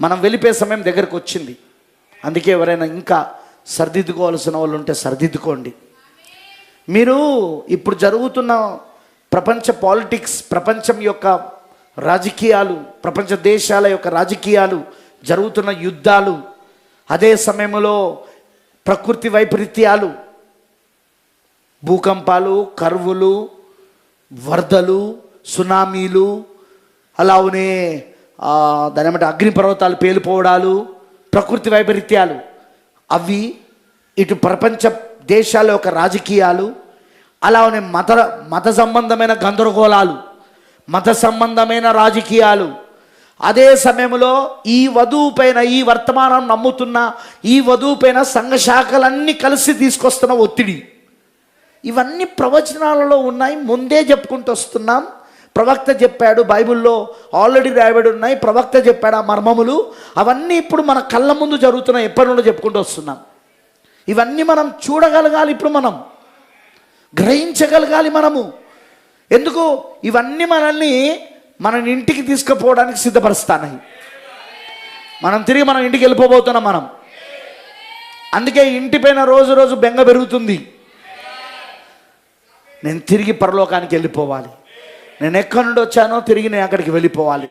మనం వెళ్ళిపోయే సమయం దగ్గరకు వచ్చింది. అందుకే ఎవరైనా ఇంకా సరిదిద్దుకోవాల్సిన వాళ్ళు ఉంటే సరిదిద్దుకోండి. మీరు ఇప్పుడు జరుగుతున్న ప్రపంచ పాలిటిక్స్ ప్రపంచం యొక్క రాజకీయాలు ప్రపంచ దేశాల యొక్క రాజకీయాలు జరుగుతున్న యుద్ధాలు అదే సమయంలో ప్రకృతి వైపరీత్యాలు భూకంపాలు కరువులు వరదలు సునామీలు అలానే దాని ఏమంటే అగ్నిపర్వతాలు పేలిపోవడాలు ప్రకృతి వైపరీత్యాలు. అవి ఇటు ప్రపంచ దేశాల యొక్క రాజకీయాలు అలానే మత మత సంబంధమైన గందరగోళాలు మత సంబంధమైన రాజకీయాలు. అదే సమయంలో ఈ వధువు పైన ఈ వర్తమానం నమ్ముతున్న ఈ వధువు పైన సంఘ శాఖలన్నీ కలిసి తీసుకొస్తున్న ఒత్తిడి. ఇవన్నీ ప్రవచనాలలో ఉన్నాయి ముందే చెప్పుకుంటూ వస్తున్నాం. ప్రవక్త చెప్పాడు బైబిల్లో ఆల్రెడీ రాయబడి ఉన్నాయి. ప్రవక్త చెప్పాడు ఆ మర్మములు. అవన్నీ ఇప్పుడు మన కళ్ళ ముందు జరుగుతున్నాయి. ఎప్పటి నుండి చెప్పుకుంటూ వస్తున్నాం. ఇవన్నీ మనం చూడగలగాలి ఇప్పుడు మనం. గ్రహించగలగాలి మనము. ఎందుకు? ఇవన్నీ మనల్ని మన ఇంటికి తీసుకుపోవడానికి సిద్ధపరుస్తాయి మనం తిరిగి మనం ఇంటికి వెళ్ళిపోబోతున్నాం మనం. అందుకే ఇంటిపైన రోజు రోజు బెంగ పెరుగుతుంది. నేను తిరిగి పరలోకానికి వెళ్ళిపోవాలి. నేను ఎక్కడి నుండి వచ్చానో తిరిగి నేను అక్కడికి వెళ్ళిపోవాలి.